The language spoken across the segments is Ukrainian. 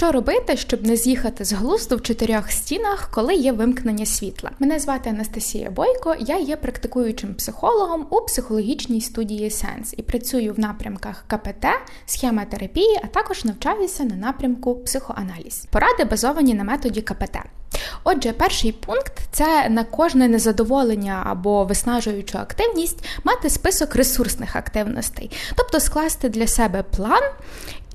Що робити, щоб не з'їхати з глузду в чотирьох стінах, коли є вимкнення світла? Мене звати Анастасія Бойко, я є практикуючим психологом у психологічній студії Сенс і працюю в напрямках КПТ, схема терапії, а також навчаюся на напрямку психоаналіз. Поради базовані на методі КПТ. Отже, перший пункт це на кожне незадоволення або виснажуючу активність мати список ресурсних активностей, тобто скласти для себе план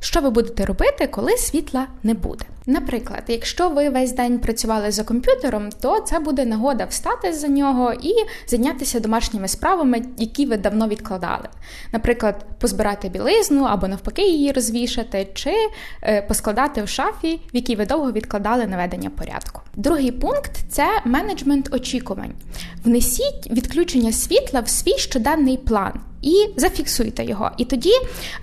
що ви будете робити, коли світла не буде. Наприклад, якщо ви весь день працювали за комп'ютером, то це буде нагода встати за нього і зайнятися домашніми справами, які ви давно відкладали. Наприклад, позбирати білизну або навпаки її розвішати, чи е, поскладати в шафі, в якій ви довго відкладали наведення порядку. Другий пункт це менеджмент очікувань. Внесіть відключення світла в свій щоденний план і зафіксуйте його. І тоді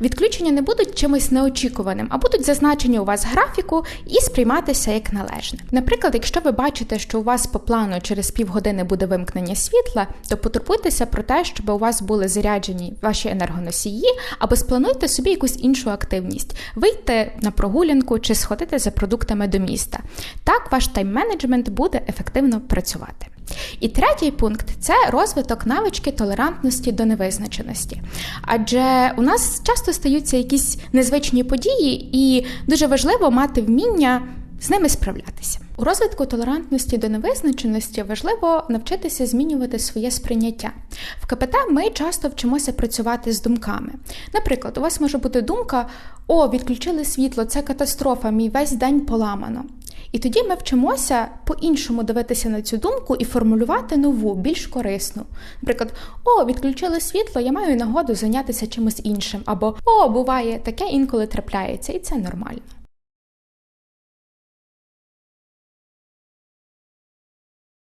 відключення не будуть чимось неочікуваним, а будуть зазначені у вас графіку і сприйматися як належне. Наприклад, якщо ви бачите, що у вас по плану через півгодини буде вимкнення світла, то потурбуйтеся про те, щоб у вас були заряджені ваші енергоносії, або сплануйте собі якусь іншу активність, вийти на прогулянку чи сходити за продуктами до міста. Так ваш тайм-менеджмент буде ефективно працювати. І третій пункт це розвиток навички толерантності до невизначеності. Адже у нас часто стаються якісь незвичні події, і дуже важливо мати вміння з ними справлятися. У розвитку толерантності до невизначеності важливо навчитися змінювати своє сприйняття. В КПТ ми часто вчимося працювати з думками. Наприклад, у вас може бути думка: о, відключили світло, це катастрофа, мій весь день поламано. І тоді ми вчимося по-іншому дивитися на цю думку і формулювати нову, більш корисну. Наприклад, о, відключили світло, я маю нагоду зайнятися чимось іншим. Або о, буває, таке інколи трапляється, і це нормально.